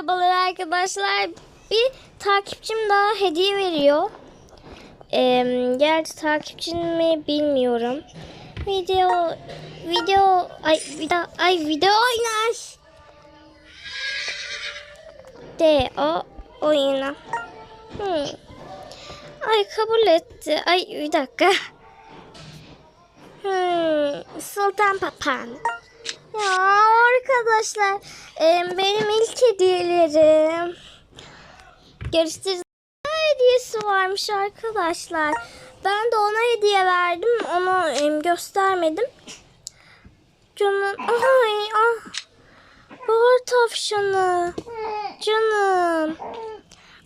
Merhabalar arkadaşlar. Bir takipçim daha hediye veriyor. Ee, gerçi takipçim mi bilmiyorum. Video video ay video ay video oynar. De o oyuna. Hmm. Ay kabul etti. Ay bir dakika. Hmm, Sultan Papan. Ya arkadaşlar benim ilk hediyelerim. Görüşürüz. Hediyesi varmış arkadaşlar. Ben de ona hediye verdim. Onu göstermedim. Canım. Ay ah. Bahar tavşanı. Canım.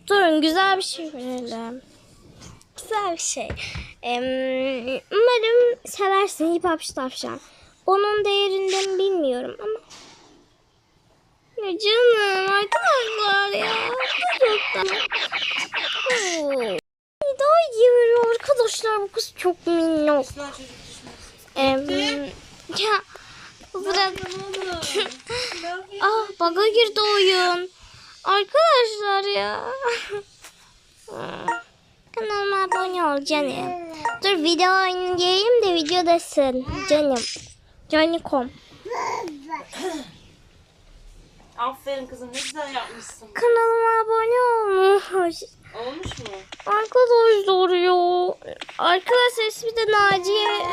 Durun güzel bir şey verelim. Güzel bir şey. Umarım seversin hip hop tavşan. Onun değerinden bilmiyorum ama. Ya canım arkadaşlar ya. Oo. Daha iyi veriyor arkadaşlar bu kız çok minnak. Em, ya bırak. ah baga girdi oyun. Arkadaşlar ya. Kanalıma abone ol canım. Dur video oynayayım da videodasın canım. Canikom. Aferin kızım ne güzel yapmışsın. Kanalıma abone olmuş. Olmuş mu? Arkadaşlar ya. Arkadaşlar ismi de Naciye.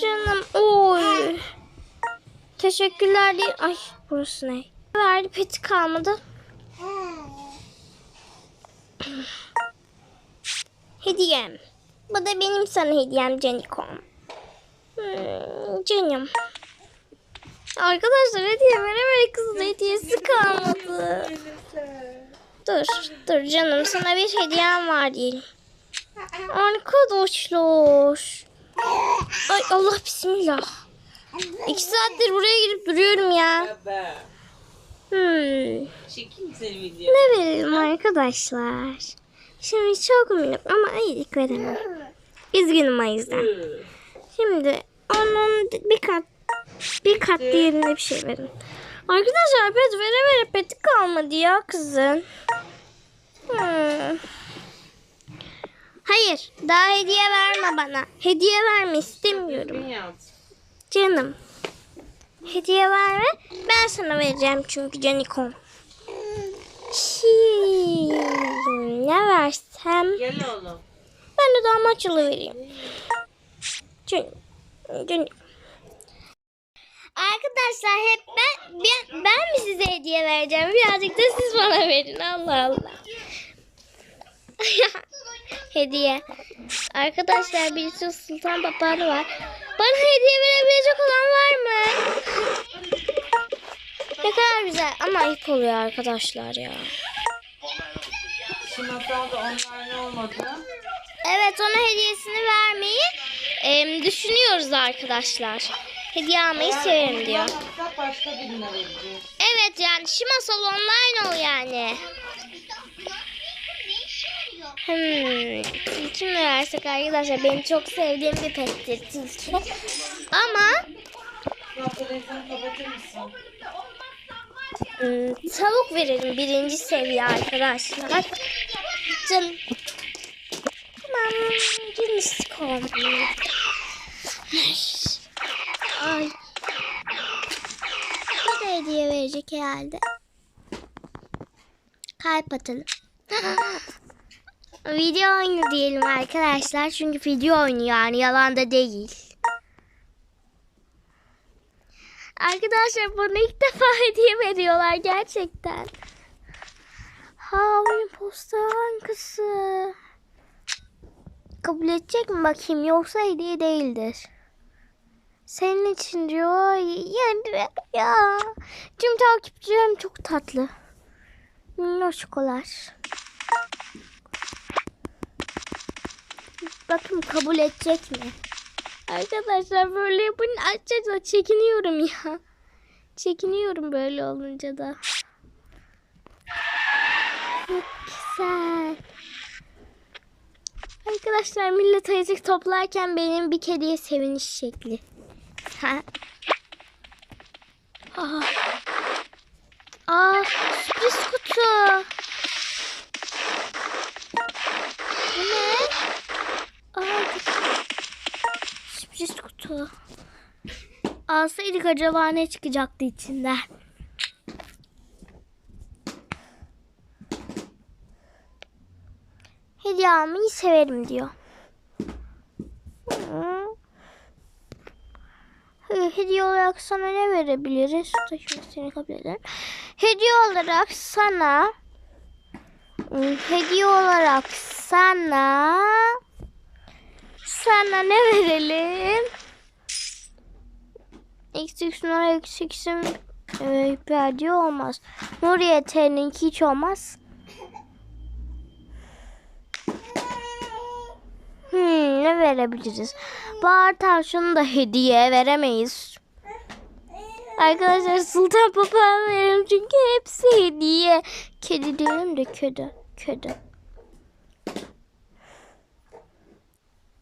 Canım oy. Teşekkürler diye. Ay burası ne? Verdi peti kalmadı. Hediyem. Bu da benim sana hediyem Canikom. Hmm, canım. Arkadaşlar hediye veremedik kızın hediyesi kalmadı. Dur, dur canım sana bir hediyem var diyelim. Arkadaşlar. Ay Allah bismillah. İki saattir buraya girip duruyorum ya. Hmm. Ne verelim arkadaşlar? Şimdi çok minik ama iyilik veremem. Üzgünüm o yüzden. Şimdi onun bir kat bir kat diğerine bir şey verin. Arkadaşlar pet vere vere peti kalmadı ya kızın. Hmm. Hayır daha hediye verme bana. Hediye verme istemiyorum. Canım. Hediye verme. Ben sana vereceğim çünkü Canikom. Ne versem? Gel oğlum. Ben de damaçyalı vereyim. Canım. Arkadaşlar hep ben, ben ben mi size hediye vereceğim? Birazcık da siz bana verin. Allah Allah. hediye. Arkadaşlar birisi Sultan Papağanı var. Bana hediye verebilecek olan var mı? Ne kadar güzel ama ayıp oluyor arkadaşlar ya. Olmadı. Evet ona hediyesini vermeyi em, düşünüyoruz arkadaşlar. Hediye almayı severim diyor. Başka birine vereceğiz. Evet yani şu masal online ol yani. Hmm, tilki versek arkadaşlar? Benim çok sevdiğim bir pettir tilki. Ama hmm, tavuk verelim birinci seviye arkadaşlar. Canım. Tamam. Cinskom. Ay. Bu da hediye verecek herhalde. Kalp atalım. video oyunu diyelim arkadaşlar. Çünkü video oyunu yani yalan da değil. Arkadaşlar bana ilk defa hediye veriyorlar gerçekten. Ha oyun posta bankası. Kabul edecek mi bakayım yoksa hediye değildir. Senin için diyor. Ya, ya. Tüm takipçilerim çok tatlı. Minnoşkolar. Bakın kabul edecek mi? Arkadaşlar böyle yapınca açacağız çekiniyorum ya. Çekiniyorum böyle olunca da. Çok güzel. Arkadaşlar millet ayıcık toplarken benim bir kediye seviniş şekli. Ha. Aa. Aa. sürpriz kutu. Bu ne? Aa, sürpriz kutu. Alsaydık acaba ne çıkacaktı içinden? Hediye almayı severim diyor. Hı. Hı, Hediye olarak sana ne verebiliriz? Taşıma seni kabul ederim. Hediye olarak sana Hı, Hediye olarak sana sana ne verelim? XX numara XX'in e, olmaz. Nuriye T'ninki hiç olmaz. Ne verebiliriz? Bahar tavşanı da hediye veremeyiz. Arkadaşlar sultan papağanı verelim çünkü hepsi hediye. Kedi diyorum da kedi. Kedi.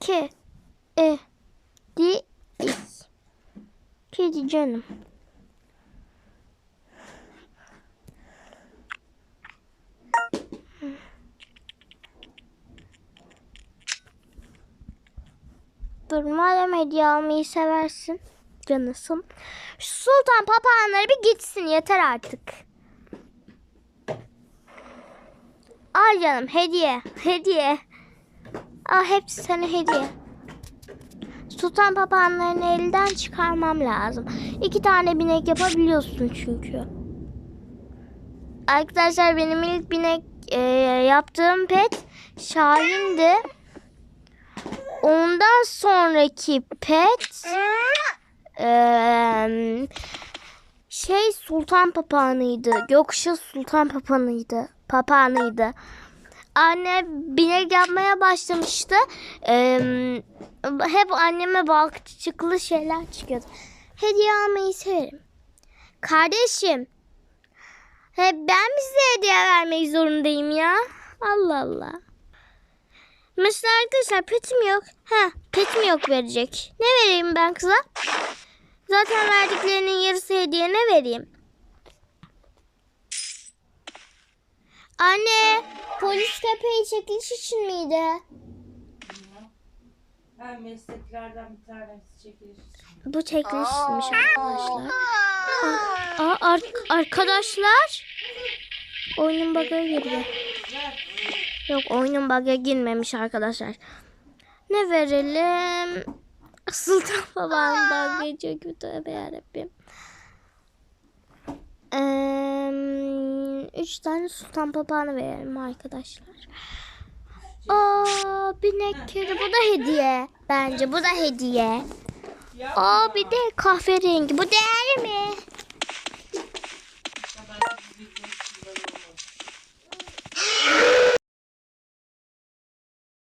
Ke. E. Di. Kedi canım. Dur madem hediye almayı seversin. Canısın. Şu sultan papağanları bir gitsin yeter artık. Al canım hediye. Hediye. Al hepsi sana hediye. Sultan papağanlarını elden çıkarmam lazım. İki tane binek yapabiliyorsun çünkü. Arkadaşlar benim ilk binek e, yaptığım pet Şahin'di. Ondan sonraki pet şey sultan papağanıydı. Gökşah sultan papağanıydı. Papağanıydı. Anne binek yapmaya başlamıştı. Hep anneme balkçıklı şeyler çıkıyordu. Hediye almayı severim. Kardeşim. Hep ben mi size hediye vermek zorundayım ya? Allah Allah. Mesela arkadaşlar petim yok. Ha, petim yok verecek. Ne vereyim ben kıza? Zaten verdiklerinin yarısı hediye ne vereyim? Anne, polis köpeği çekiliş için miydi? Her mesleklerden bir tanesi çekiliş. Bu çekilişmiş arkadaşlar. Aa, aa, ar- arkadaşlar. Oyunun bug'a giriyor. Yok oyunun bug'a girmemiş arkadaşlar. Ne verelim? Sultan babamdan geçiyor ki tövbe yarabbim. Ee, üç tane sultan papağanı verelim arkadaşlar. Aa, binek kedi bu da hediye. Bence bu da hediye. Aa bir de kahverengi. Bu değerli